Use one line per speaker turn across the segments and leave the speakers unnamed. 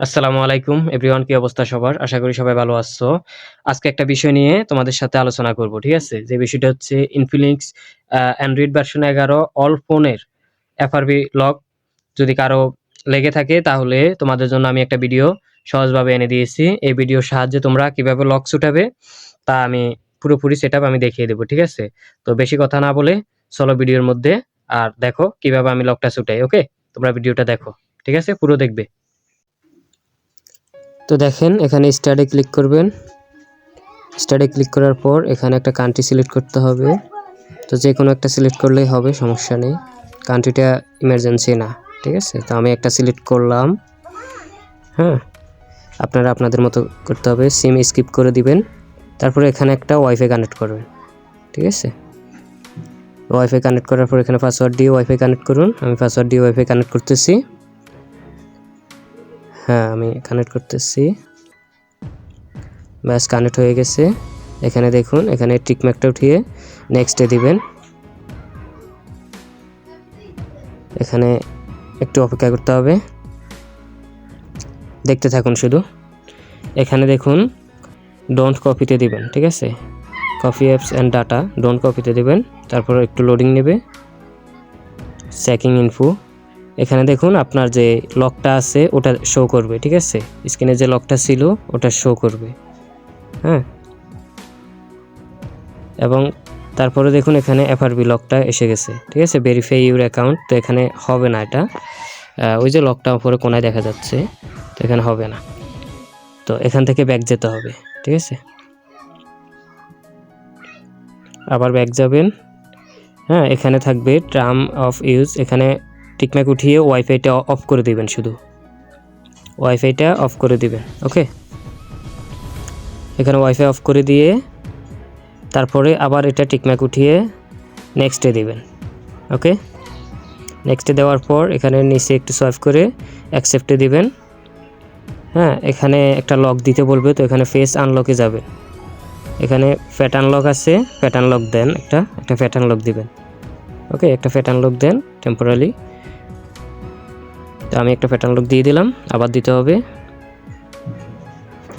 আসসালামু আলাইকুম এভরিওয়ান কি অবস্থা সবার? আশা করি সবাই ভালো আছো। আজকে একটা বিষয় নিয়ে তোমাদের সাথে আলোচনা করব, ঠিক আছে? যে বিষয়টা হচ্ছে ইনফিনিক্স অ্যান্ড্রয়েড ভার্সন এগারো অল ফোনের এফআরবি লক যদি কারও লেগে থাকে তাহলে তোমাদের জন্য আমি একটা ভিডিও সহজভাবে এনে দিয়েছি। এই ভিডিওর সাহায্যে তোমরা কীভাবে লক ছুটাবে তা আমি পুরোপুরি সেট আমি দেখিয়ে দেবো, ঠিক আছে? তো বেশি কথা না বলে চলো ভিডিওর মধ্যে আর দেখো কীভাবে আমি লকটা ছুটাই ওকে তোমরা ভিডিওটা দেখো, ঠিক আছে? পুরো দেখবে। তো দেখেন, এখানে স্টার্টে ক্লিক করবেন। স্টার্টে ক্লিক করার পর এখানে একটা কান্ট্রি সিলেক্ট করতে হবে। তো যে কোনো একটা সিলেক্ট করলেই হবে, সমস্যা নেই। কান্ট্রিটা ইমার্জেন্সি না, ঠিক আছে? তো আমি একটা সিলেক্ট করলাম। হ্যাঁ আপনারা আপনাদের মতো করতে হবে। সিম স্কিপ করে দিবেন। তারপরে এখানে একটা ওয়াইফাই কানেক্ট করবেন, ঠিক আছে? ওয়াইফাই কানেক্ট করার পর এখানে পাসওয়ার্ড দিয়ে ওয়াইফাই কানেক্ট করুন। আমি পাসওয়ার্ড দিয়ে ওয়াইফাই কানেক্ট করতেছি। হ্যাঁ আমি কানেক্ট করতেছি। ব্যাস কানেক্ট হয়ে গেছে। এখানে দেখুন, এখানে টিকম্যাকটা উঠিয়ে নেক্সটে দিবেন। এখানে একটু অপেক্ষা করতে হবে। দেখতে থাকুন শুধু। এখানে দেখুন ডোন্ট কপিতে দিবেন, ঠিক আছে? Copy apps and data don't কপিতে দিবেন। তারপর একটু লোডিং নেবে। চেকিং ইনফো এখানে দেখুন আপনার যে লকটা আছে, ওটা শো করবে, ঠিক আছে? স্ক্রিনে যে লকটা ছিল, ওটা শো করবে হ্যাঁ? এবং তারপরে দেখুন এখানে এফআরবি লকটা এসে গেছে, ঠিক আছে? ভেরিফাই ইউর অ্যাকাউন্ট তো এখানে হবে না এটা। ওই যে লকটা উপরে কোনায় দেখা যাচ্ছে, তো এখানে হবে না। তো এখান থেকে ব্যাক যেতে হবে, ঠিক আছে? আবার ব্যাক যাবেন হ্যাঁ? এখানে থাকবে টার্ম অফ ইউজ এখানে টিকম্যাক উঠিয়ে ওয়াইফাইটা অফ করে দেবেন শুধু। ওয়াইফাইটা অফ করে দিবেন, ওকে? এখানে ওয়াইফাই অফ করে দিয়ে তারপরে আবার এটা টিকম্যাক উঠিয়ে নেক্সটে দেবেন, ওকে? নেক্সটে দেওয়ার পর এখানে নিচে একটু সোয়াইপ করে অ্যাকসেপ্টে দিবেন। হ্যাঁ এখানে একটা লক দিতে বলবে, তো এখানে ফেস আনলকে যাবে। এখানে ফ্যাট আনলক আছে ফ্যাট আনলক দেন একটা একটা ফ্যাট আনলক দিবেন। ওকে, একটা ফ্যাট আনলক দেন টেম্পোরারি তো আমি একটা প্যাটার্ন লুক দিয়ে দিলাম, আবার দিতে হবে।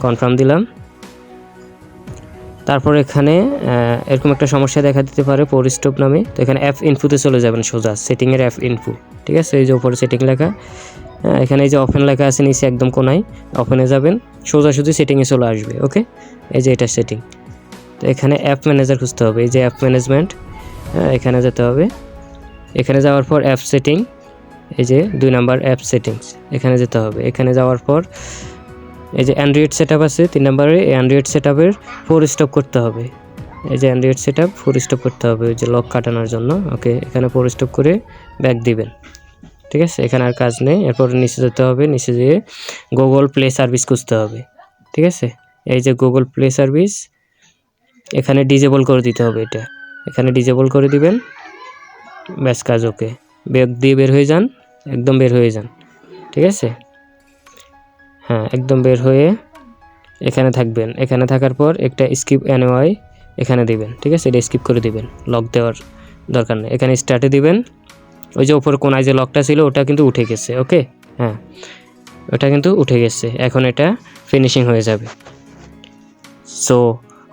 কনফার্ম দিলাম। তারপর এখানে এরকম একটা সমস্যা দেখা দিতে পারে পোর স্টপ নামে। তো এখানে অ্যাপ ইনফুতে চলে যাবেন সোজা সেটিংয়ের অ্যাপ ইনফু ঠিক আছে? এই যে উপরে সেটিং লেখা। হ্যাঁ এখানে এই যে ওপেন লেখা আছে, নিচে একদম কোনায় ওপেনে যাবেন। সোজা সোজাসুজি সেটিংয়ে চলে আসবে ওকে এই যে এটা সেটিং তো এখানে অ্যাপ ম্যানেজার খুঁজতে হবে, এই যে অ্যাপ ম্যানেজমেন্ট এখানে যেতে হবে। এখানে যাওয়ার পর অ্যাপ সেটিং এই যে দুই নাম্বার অ্যাপ সেটিংস, এখানে যেতে হবে। এখানে যাওয়ার পর এই যে অ্যান্ড্রয়েড সেট আছে, তিন নাম্বারে এই অ্যান্ড্রয়েড সেট আপের ফোর স্টপ করতে হবে। এই যে Android set up force stop করতে হবে, ওই যে লক কাটানোর জন্য। ওকে এখানে ফোর স্টপ করে ব্যাক দিবেন। ঠিক আছে? এখানে আর কাজ নেই। এরপর নিচে যেতে হবে, নিচে যেয়ে গুগল প্লে সার্ভিস খুঁজতে হবে। ঠিক আছে? এই যে গুগল প্লে সার্ভিস এখানে ডিজেবল করে দিতে হবে এটা। এখানে ডিজেবল করে দিবেন। ব্যাস, কাজ ওকে ব্যাগ দিয়ে বের হয়ে যান। একদম বের হয়ে যান, ঠিক আছে? হ্যাঁ একদম বের হয়ে এখানে থাকবেন। এখানে থাকার পর একটা স্কিপ অ্যানোয়াই এখানে দিবেন, ঠিক আছে? এটা স্কিপ করে দিবেন লক দেওয়ার দরকার নেই। এখানে স্টার্টে দিবেন, ওই যে ওপর কোনায় যে লকটা ছিল, ওটা কিন্তু উঠে গেছে ওকে হ্যাঁ ওটা কিন্তু উঠে গেছে। এখন এটা ফিনিশিং হয়ে যাবে। সো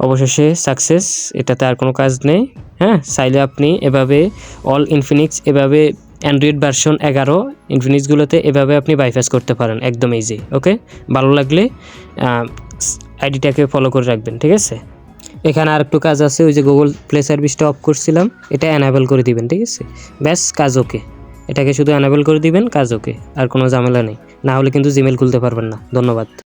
অবশেষে সাকসেস এটাতে আর কোনো কাজ নেই হ্যাঁ? চাইলে আপনি এভাবে অল ইনফিনিক্স এভাবে অ্যান্ড্রয়েড ভার্সন এগারো ইনফিনিক্সগুলোতে এভাবে আপনি বাইপাস করতে পারেন, একদম ইজি ওকে ভালো লাগলে আইডিটাকে ফলো করে রাখবেন, ঠিক আছে? এখানে আর একটু কাজ আছে, ওই যে গুগল প্লে সার্ভিসটা অফ করছিলাম, এটা অ্যানাবেল করে দিবেন, ঠিক আছে? ব্যাস, কাজ ওকে এটাকে শুধু অ্যানাবেল করে দিবেন, কাজ ওকে আর কোনো ঝামেলা নেই। না হলে কিন্তু জিমেল খুলতে পারবেন না। ধন্যবাদ।